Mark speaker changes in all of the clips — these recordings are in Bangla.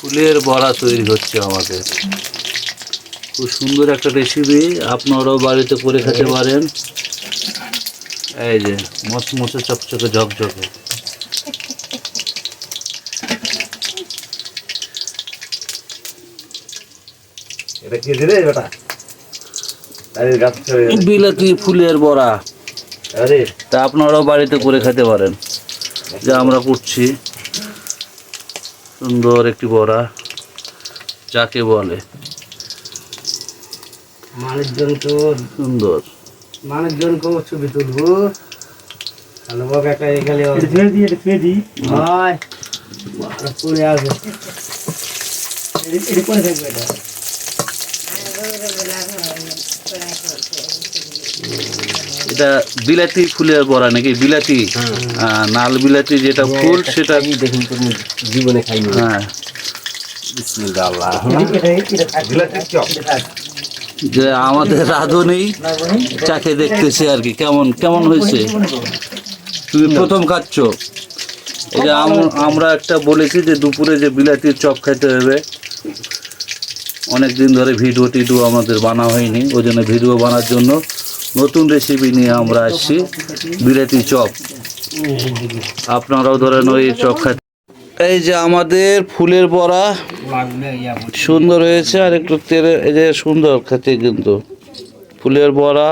Speaker 1: ফুলের বড়া তৈরি হচ্ছে আমাদের। খুব সুন্দর একটা রেসিপি আপনারাও বাড়িতে করে খেতে পারেন। এই যে মচমচে চকচকে ঝকঝকে। বিলাতি ফুলের বড়া।
Speaker 2: আরে।
Speaker 1: তা আপনারাও বাড়িতে করে খেতে পারেন। যা আমরা করছি। সুন্দর একটি বড়া যাকে বলে
Speaker 3: মানুষজন তো
Speaker 1: সুন্দর।
Speaker 3: মানুষজন কেউ ছবি তুলবো। তাহলে বাবা একটা এখানে আর পড়ে আসবে। এটা পরে থাকবে এটা।
Speaker 1: এটা বিলাতি ফুলের বড়া নাকি? বিলাতি। হ্যাঁ, নাল বিলাতি যেটা ফুল সেটা
Speaker 3: দেখুন জীবনে
Speaker 1: হ্যাঁ।
Speaker 3: এটা
Speaker 1: যে আমাদের রাঁধুনি চাকে দেখতেছে আর কি। কেমন কেমন হয়েছে? তুমি প্রথম খাচ্ছ। এই যে আমরা একটা বলেছি যে দুপুরে যে বিলাতির চপ খেতে হবে অনেক দিন ধরে ভিডিও টিডিও আমাদের বানা হয়নি ওই জন্য ভিডিও বানার জন্য নতুন রেসিপি নিয়ে আমরা আসছি বিলাতি চপ। আপনারাও ধরেন ওই চপ খাতে এই যে আমাদের ফুলের বড়া সুন্দর হয়েছে, আর একটু তেলে এই যে সুন্দর খেতে কিন্তু। ফুলের বড়া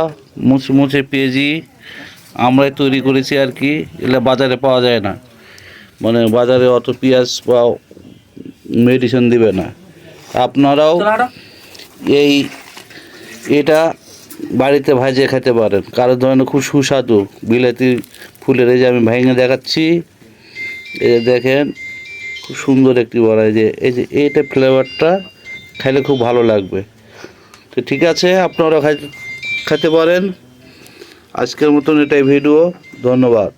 Speaker 1: মুচি মুচি পেঁয়াজি, আমরাই তৈরি করেছি আর কি, এগুলো বাজারে পাওয়া যায় না। মানে বাজারে অত পেঁয়াজ বা মেডিসিন দিবে না। আপনারাও এই এটা বাড়িতে ভাজে খেতে পারেন। কারও ধরনের খুব সুস্বাদু। বিলাতি ফুলের এই যে আমি ভেঙে দেখাচ্ছি এই যে দেখেন খুব সুন্দর একটি বড়া। যে এই যে এইটা ফ্লেভারটা খাইলে খুব ভালো লাগবে। তো ঠিক আছে আপনারা খাই খেতে পারেন। আজকের মতন এটাই ভিডিও। ধন্যবাদ।